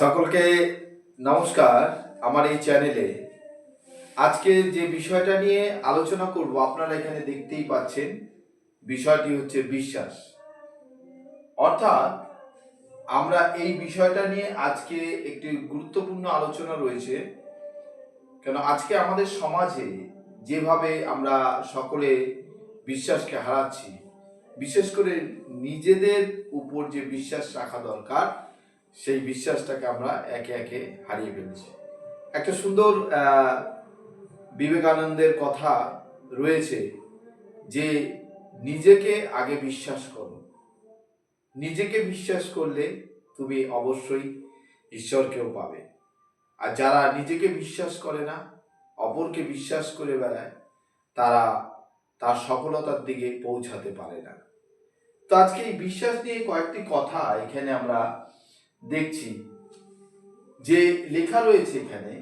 সকলকে নমস্কার আমার এই চ্যানেলে। আজকে যে বিষয়টা নিয়ে আলোচনা করব, আপনারা এখানে দেখতেই পাচ্ছেন, বিষয়টি হচ্ছে বিশ্বাস। অর্থাৎ, আমরা এই বিষয়টা নিয়ে আজকে একটি গুরুত্বপূর্ণ আলোচনা রয়েছে। কেন, আজকে আমাদের সমাজে যেভাবে আমরা সকলে বিশ্বাসকে হারাচ্ছি বিশেষ করে নিজেদের উপর যে বিশ্বাস রাখা দরকার, সেই বিশ্বাসটাকে আমরা একে একে হারিয়ে ফেলছি। একটা সুন্দর বিবেকানন্দের কথা রয়েছে যে নিজেকে আগে বিশ্বাস করো। নিজেকে বিশ্বাস করলে তুমি অবশ্যই ঈশ্বরকেও পাবে। আর যারা নিজেকে বিশ্বাস করে না, অপরকে বিশ্বাস করে বেড়ায়, তারা তার সফলতার দিকে পৌঁছাতে পারে না। তো আজকে এই বিশ্বাস নিয়ে কয়েকটি কথা এখানে আমরা দেখছি। যে লেখা রয়েছে এখানে,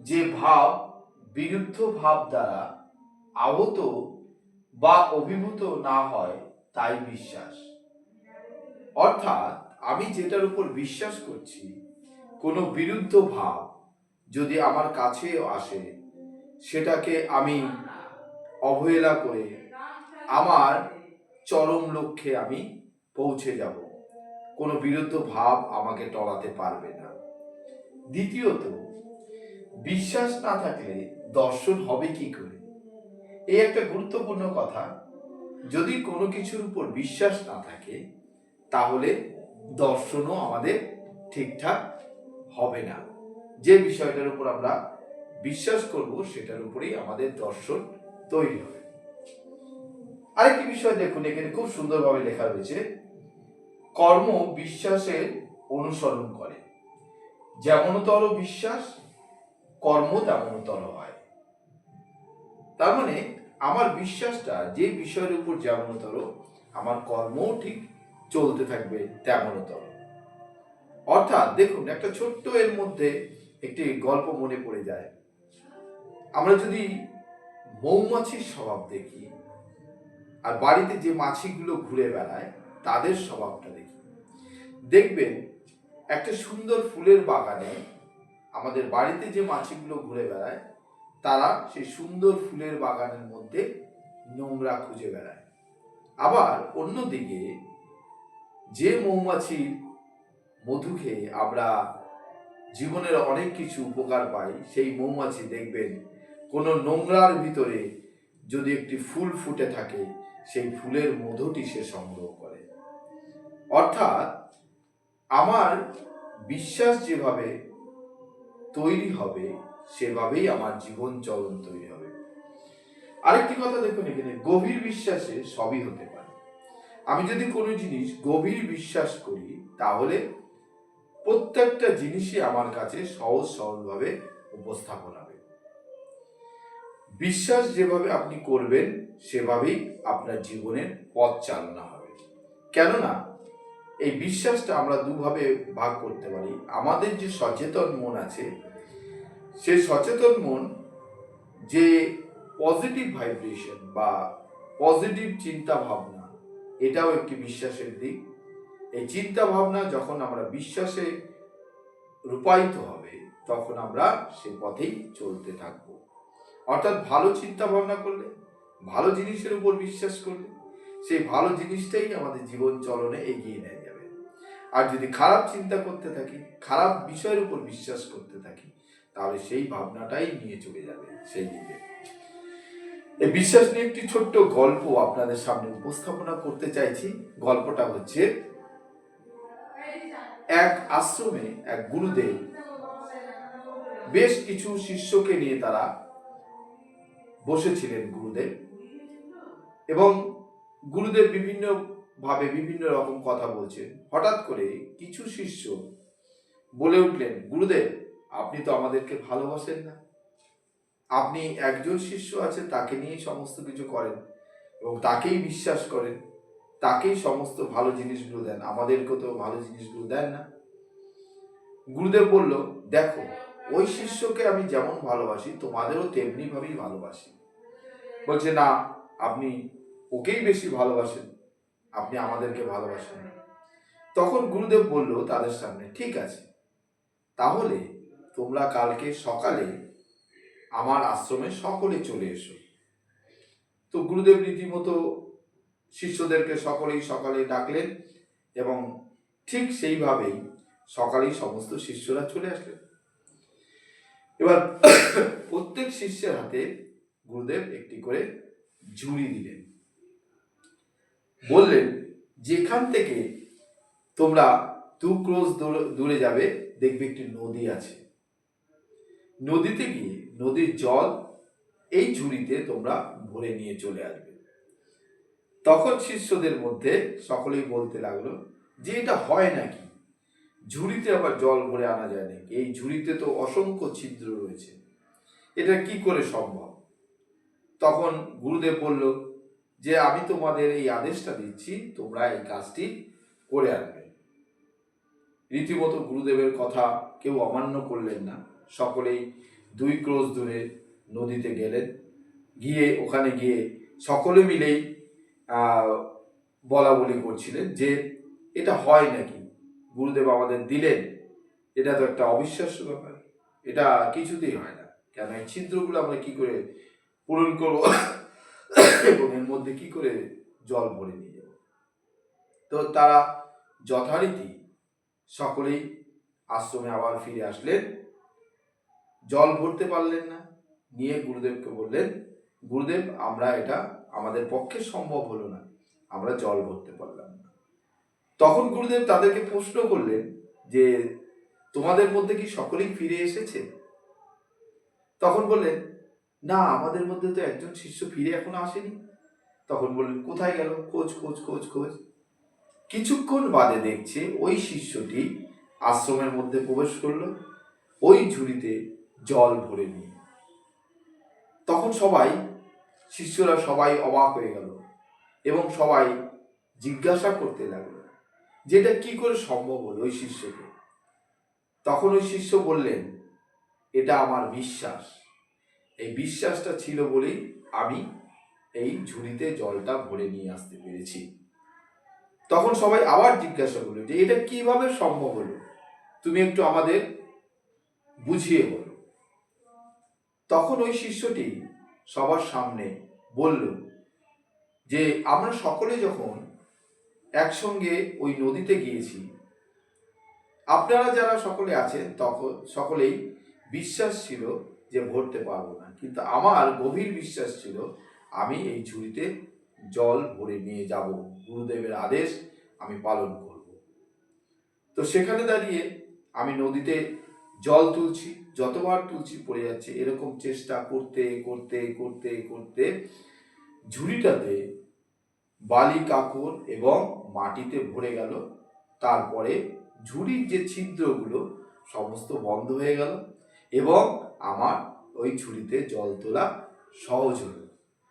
যে ভাব বিরুদ্ধ ভাব দ্বারা আহত বা অভিভূত না হয়, তাই বিশ্বাস। অর্থাৎ আমি যেটার উপর বিশ্বাস করছি, কোনো বিরুদ্ধ ভাব যদি আমার কাছেও আসে, সেটাকে আমি অবহেলা করে আমার চরম লক্ষ্যে আমি পৌঁছে যাব। কোনো বিরুদ্ধ ভাব আমাকে টলাতে পারবে না। দ্বিতীয়ত, বিশ্বাস না থাকলে দর্শন হবে কি করে? এই একটা গুরুত্বপূর্ণ কথা। যদি কোনো কিছুর উপর বিশ্বাস না থাকে, তাহলে দর্শনও আমাদের ঠিকঠাক হবে না। যে বিষয়টার উপর আমরা বিশ্বাস করব, সেটার উপরেই আমাদের দর্শন তৈরি হবে। আরেকটি বিষয় দেখুন, এখানে খুব সুন্দরভাবে লেখা রয়েছে, কর্ম বিশ্বাসের অনুসরণ করে। যেমনতর বিশ্বাস, কর্ম তেমনতর হয়। তার মানে আমার বিশ্বাসটা যে বিষয়ের উপর যেমনতর, আমার কর্মও ঠিক চলতে থাকবে তেমনতর। অর্থাৎ দেখুন, একটা ছোট্ট এর মধ্যে একটি গল্প মনে পড়ে যায়। আমরা যদি মৌমাছির স্বভাব দেখি, আর বাড়িতে যে মাছিগুলো ঘুরে বেড়ায়, তাদের স্বভাবটা দেখি। দেখবেন, একটা সুন্দর ফুলের বাগানে আমাদের বাড়িতে যে মাছিগুলো ঘুরে বেড়ায়, তারা সেই সুন্দর ফুলের বাগানের মধ্যে নোংরা খুঁজে বেড়ায়। আবার অন্যদিকে, যে মৌমাছির মধু খেয়ে আমরা জীবনের অনেক কিছু উপকার পাই, সেই মৌমাছি দেখবেন কোনো নোংরার ভিতরে যদি একটি ফুল ফুটে থাকে, সেই ফুলের মধুটি সে সংগ্রহ করে। অর্থাৎ, আমার বিশ্বাস যেভাবে তৈরি হবে, সেভাবেই আমার জীবন চলন তৈরি হবে। আরেকটি কথা দেখুন এখানে, গভীর বিশ্বাসে সবই হতে পারে। আমি যদি কোনো জিনিস গভীর বিশ্বাস করি, তাহলে প্রত্যেকটা জিনিসই আমার কাছে সহজ সরলভাবে উপস্থাপন বিশ্বাস যেভাবে আপনি করবেন, সেভাবেই আপনার জীবনের পথ চালনা হবে। কেননা, এই বিশ্বাসটা আমরা দুভাবে ভাগ করতে পারি। আমাদের যে সচেতন মন আছে, সে সচেতন মন যে পজিটিভ ভাইব্রেশন বা পজিটিভ চিন্তা ভাবনা এটাও একটি বিশ্বাসের দিক। এই চিন্তা ভাবনা যখন আমরা বিশ্বাসে রূপায়িত হবে, তখন আমরা সে পথেই চলতে থাকব। অর্থাৎ ভালো চিন্তা ভাবনা করলে, ভালো জিনিসের উপর বিশ্বাস করলে, সেই ভালো জিনিসটাই আমাদের জীবন চলনে এগিয়ে নিয়ে যাবে। আর যদি খারাপ চিন্তা করতে থাকি, খারাপ বিষয়ের উপর বিশ্বাস করতে থাকি, তাহলে সেই ভাবনাটাই নিয়ে চলে যাবে সেই দিকে। এই বিশ্বাস নিয়ে একটি ছোট্ট গল্প আপনাদের সামনে উপস্থাপনা করতে চাইছি। গল্পটা হচ্ছে, এক আশ্রমে এক গুরুদেব বেশ কিছু শিষ্যকে নিয়ে তারা বসেছিলেন গুরুদেব। এবং গুরুদেব বিভিন্ন ভাবে বিভিন্ন রকম কথা বলছেন। হঠাৎ করে কিছু শিষ্য বলে উঠলেন, গুরুদেব, আপনি তো আমাদেরকে ভালোবাসেন না। আপনি একজন শিষ্য আছে, তাকে নিয়েই সমস্ত কিছু করেন এবং তাকেই বিশ্বাস করেন, তাকেই সমস্ত ভালো জিনিসগুলো দেন। আমাদেরকে তো ভালো জিনিসগুলো দেন না। গুরুদেব বলল, দেখো, ওই শিষ্যকে আমি যেমন ভালোবাসি, তোমাদেরও তেমনি ভাবেই ভালোবাসি। বলছে, না, আপনি ওকেই বেশি ভালোবাসেন। আপনি আমাদেরকে ভালোবাসেন তখন গুরুদেব বলল, তাদের সামনে ঠিক আছে। তাহলে তোমরা কালকে সকালে আমার আশ্রমে সকলে চলে এসো। তো গুরুদেব রীতিমতো শিষ্যদেরকে সকলেই সকালে ডাকলেন এবং ঠিক সেইভাবেই সকালেই সমস্ত শিষ্যরা চলে আসলেন। এবার প্রত্যেক শিষ্যের হাতে গুরুদেব একটি করে ঝুড়ি দিলেন। বললেন, যেখান থেকে তোমরা দু ক্রোশ দূর- যাবে, দেখবে একটি নদী আছে। নদীতে গিয়ে নদীর জল এই ঝুড়িতে তোমরা ভরে নিয়ে চলে আসবে। তখন শিষ্যদের মধ্যে সকলেই বলতে লাগল, যে এটা হয় নাকি? ঝুড়িতে আবার জল ভরে আনা যায় নাকি? এই ঝুড়িতে তো অসংখ্য ছিদ্র রয়েছে। এটা কি করে সম্ভব? তখন গুরুদেব বলল, যে আমি তোমাদের এই আদেশটা দিচ্ছি, তোমরা এই কাজটি করে আনবে। রীতিমতো গুরুদেবের কথা কেউ অমান্য করলেন না। সকলেই দুই ক্রোশ দূরে নদীতে গেলেন। গিয়ে, ওখানে গিয়ে সকলে মিলেই বলা বলি করছিলেন যে, এটা হয় নাকি? গুরুদেব আমাদের দিলেন, এটা তো একটা অবিশ্বাস্য ব্যাপার। এটা কিছুতেই হয় না। কেন এই ছিদ্রগুলো আমরা কি করে পূরণ করব। এবং এর মধ্যে কি করে জল ভরে নিয়ে যাব? তো তারা যথারীতি সকলেই আশ্রমে আবার ফিরে আসলেন। জল ভরতে পারলেন না। নিয়ে গুরুদেবকে বললেন, গুরুদেব, আমরা এটা আমাদের পক্ষে সম্ভব হলো না। আমরা জল ভরতে পারলাম না। তখন গুরুদেব তাদেরকে প্রশ্ন করলেন যে, তোমাদের মধ্যে কি সকলেই ফিরে এসেছে? তখন বললেন না, আমাদের মধ্যে তো একজন শিষ্য ফিরে এখনও আসেনি। তখন বললেন, কোথায় গেল? খোঁজ খোঁজ খোঁজ খোঁজ। কিছুক্ষণ বাদে দেখছে ওই শিষ্যটি আশ্রমের মধ্যে প্রবেশ করল। ওই ঝুড়িতে জল ভরে নিয়ে। তখন সবাই, শিষ্যরা সবাই অবাক হয়ে গেল এবং সবাই জিজ্ঞাসা করতে লাগল, যেটা কি করে সম্ভব হলো ওই শিষ্যকে? তখন ওই শিষ্য বললেন, এটা আমার বিশ্বাস। এই বিশ্বাসটা ছিল বলেই আমি এই ঝুড়িতে জলটা ভরে নিয়ে আসতে পেরেছি। তখন সবাই আবার জিজ্ঞাসা করল যে, এটা কীভাবে সম্ভব হলো? তুমি একটু আমাদের বুঝিয়ে বলো। তখন ওই শিষ্যটি সবার সামনে বলল যে, আমরা সকলে যখন একসঙ্গে ওই নদীতে গিয়েছি, আপনারা যারা সকলে আছেন তখন সকলেই বিশ্বাস ছিল যে ভরতে পারব না। কিন্তু আমার গভীর বিশ্বাস ছিল, আমি এই ঝুড়িতে জল ভরে নিয়ে যাব। গুরুদেবের আদেশ আমি পালন করব। তো সেখানে দাঁড়িয়ে আমি নদীতে জল তুলছি, যতবার তুলছি পড়ে যাচ্ছে। এরকম চেষ্টা করতে করতে করতে করতে ঝুড়িটাতে বালি, কাকর এবং মাটিতে ভরে গেল। তারপরে ঝুড়ির যে ছিদ্রগুলো, সমস্ত বন্ধ হয়ে গেল এবং আমার ওই ঝুড়িতে জল তোলা সহজ হলো।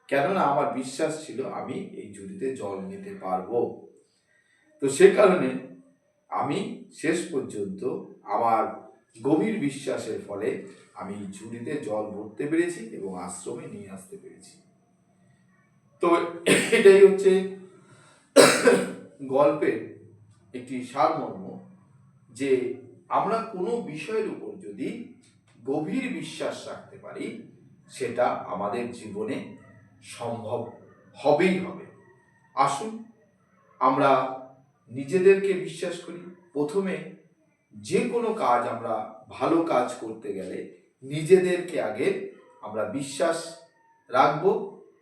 কেননা আমার বিশ্বাস ছিল আমি এই ঝুড়িতে জল নিতে পারব। তো সে কারণে আমি শেষ পর্যন্ত আমার গভীর বিশ্বাসের ফলে আমি ঝুড়িতে জল ভরতে পেরেছি এবং আশ্রমে নিয়ে আসতে পেরেছি। তো এটাই হচ্ছে গল্পের একটি সারমর্ম যে আমরা কোনো বিষয়ের উপর যদি গভীর বিশ্বাস রাখতে পারি, সেটা আমাদের জীবনে সম্ভব হবেই হবে। আসুন, আমরা নিজেদেরকে বিশ্বাস করি। প্রথমে যে কোনো কাজ আমরা ভালো কাজ করতে গেলে নিজেদেরকে আগে আমরা বিশ্বাস রাখব,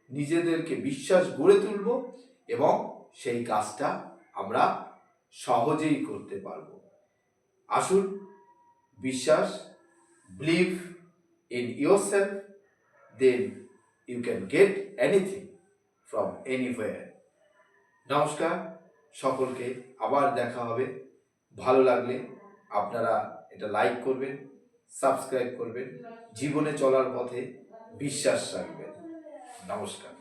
নিজেদেরকে বিশ্বাস গড়ে তুলব এবং সেই কাজটা আমরা সহজেই করতে পারব। আসুন, বিশ্বাস in yourself then you can get anything from anywhere নমস্কার, সকলকে আবার দেখা হবে। ভালো লাগলে আপনারা এটা লাইক করবেন সাবস্ক্রাইব করবেন, জীবনে চলার পথে বিশ্বাস রাখবেন। নমস্কার।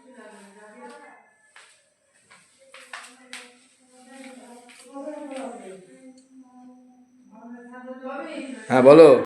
হ্যাঁ বলো।